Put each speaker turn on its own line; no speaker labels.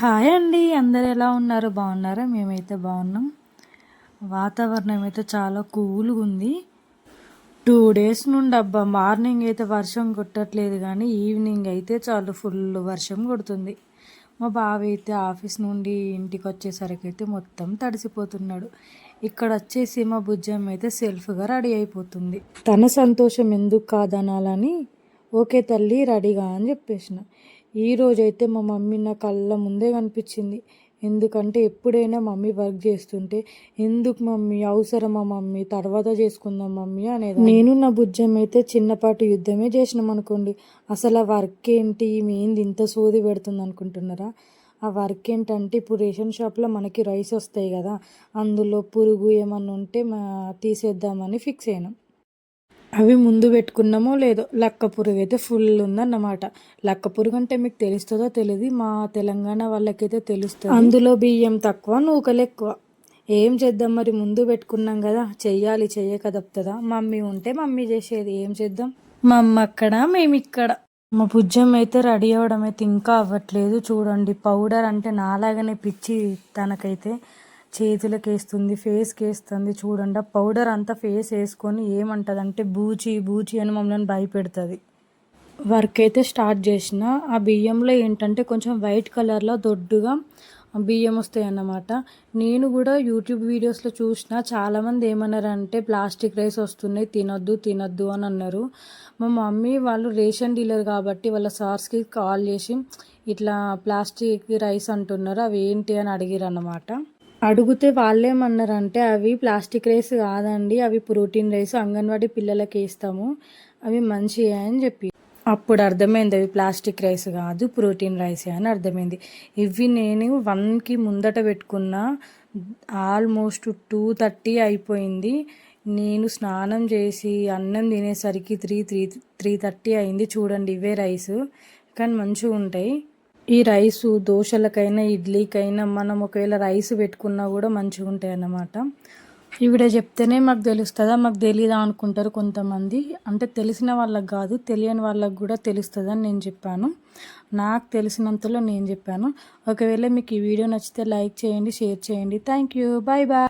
Hi అండి అందరు ఎలా ఉన్నారు? బాగున్నారా? మేమైతే బాగున్నాం. వాతావరణం అయితే చాలా కూల్గా ఉంది. టూ డేస్ నుండి అబ్బా మార్నింగ్ అయితే వర్షం కొట్టట్లేదు కానీ ఈవినింగ్ అయితే చాలు ఫుల్ వర్షం కొడుతుంది. మా బావ అయితే ఆఫీస్ నుండి ఇంటికి వచ్చేసరికి అయితే మొత్తం తడిసిపోతున్నాడు. ఇక్కడ వచ్చేసి మా బుజ్జమ్మ అయితే సెల్ఫ్గా రెడీ అయిపోతుంది. తన సంతోషం ఎందుకు కాదనాలని ఓకే తల్లి రెడీగా అని చెప్పేసిన. ఈ రోజైతే మా మమ్మీ నా కళ్ళ ముందే కనిపించింది. ఎందుకంటే ఎప్పుడైనా మమ్మీ వర్క్ చేస్తుంటే ఎందుకు మమ్మీ? అవసరమా మమ్మీ? తర్వాత చేసుకుందాం మమ్మీ అనేది నేను నా బుజ్జం అయితే చిన్నపాటి యుద్ధమే చేసినాం అనుకోండి. అసలు ఆ వర్క్ ఏంటి? ఏంది ఇంత సోది పెడుతుంది అనుకుంటున్నారా ఆ వర్క్ ఏంటంటే ఇప్పుడు రేషన్ షాప్లో మనకి రైస్ వస్తాయి కదా అందులో పురుగు ఏమన్నా ఉంటే మా తీసేద్దామని ఫిక్స్ అయినాం. అవి ముందు పెట్టుకున్నామో లేదో లక్క పురుగు అయితే ఫుల్ ఉందన్నమాట. లక్క పురుగు అంటే మీకు తెలుస్తుందో తెలియదు మా తెలంగాణ వాళ్ళకైతే తెలుస్తుంది. అందులో బియ్యం తక్కువ నూకలు ఎక్కువ. ఏం చేద్దాం మరి? ముందు పెట్టుకున్నాం కదా చెయ్యాలి చెయ్యక తప్పుతుందా మమ్మీ ఉంటే మమ్మీ చేసేది ఏం చేద్దాం? మా అమ్మ అక్కడ మేము ఇక్కడ. మా పుజ్యం అయితే రెడీ అవ్వడం అయితే ఇంకా అవ్వట్లేదు చూడండి. పౌడర్ అంటే నాలాగనే పిచ్చి తనకైతే. చేతులకు వేస్తుంది ఫేస్కి వేస్తుంది చూడండి ఆ పౌడర్ అంతా ఫేస్ వేసుకొని ఏమంటుంది అంటే బూచి బూచి అని మమ్మల్ని భయపెడుతుంది. వర్క్ అయితే స్టార్ట్ చేసిన. ఆ బియ్యంలో ఏంటంటే కొంచెం వైట్ కలర్లో దొడ్డుగా బియ్యం వస్తాయి అన్నమాట నేను కూడా యూట్యూబ్ వీడియోస్లో చూసిన చాలామంది ఏమన్నారంటే ప్లాస్టిక్ రైస్ వస్తున్నాయి తినొద్దు తినొద్దు అని అన్నారు. మా మమ్మీ వాళ్ళు రేషన్ డీలర్ కాబట్టి వాళ్ళ సార్స్కి కాల్ చేసి ఇట్లా ప్లాస్టిక్ రైస్ అంటున్నారు అవి ఏంటి అని అడిగారు అన్నమాట అడిగితే వాళ్ళేమన్నారంటే అవి ప్లాస్టిక్ రైస్ కాదండి అవి ప్రోటీన్ రైస్ అంగన్వాడీ పిల్లలకి ఇస్తాము అవి మంచివి అని చెప్పి. అప్పుడు అర్థమైంది అవి ప్లాస్టిక్ రైస్ కాదు ప్రోటీన్ రైస్ అని అర్థమైంది. ఇవి నేను వన్కి ముందట పెట్టుకున్న ఆల్మోస్ట్ టూ థర్టీ అయిపోయింది. నేను స్నానం చేసి అన్నం తినేసరికి త్రీ త్రీ త్రీ థర్టీ అయింది. చూడండి ఇవే రైస్ కానీ మంచిగా ఉంటాయి ఈ రైసు దోశలకైనా ఇడ్లీకైనా మనం ఒకవేళ రైస్ పెట్టుకున్నా కూడా మంచిగా ఉంటాయి అన్నమాట. ఈవిడ చెప్తేనే మాకు తెలుస్తుందా? మాకు తెలియదా అనుకుంటారు కొంతమంది. అంటే తెలిసిన వాళ్ళకి కాదు తెలియని వాళ్ళకి కూడా తెలుస్తుందని నేను చెప్పాను. నాకు తెలిసినంతలో నేను చెప్పాను. ఒకవేళ మీకు ఈ వీడియో నచ్చితే లైక్ చేయండి షేర్ చేయండి. Thank you bye bye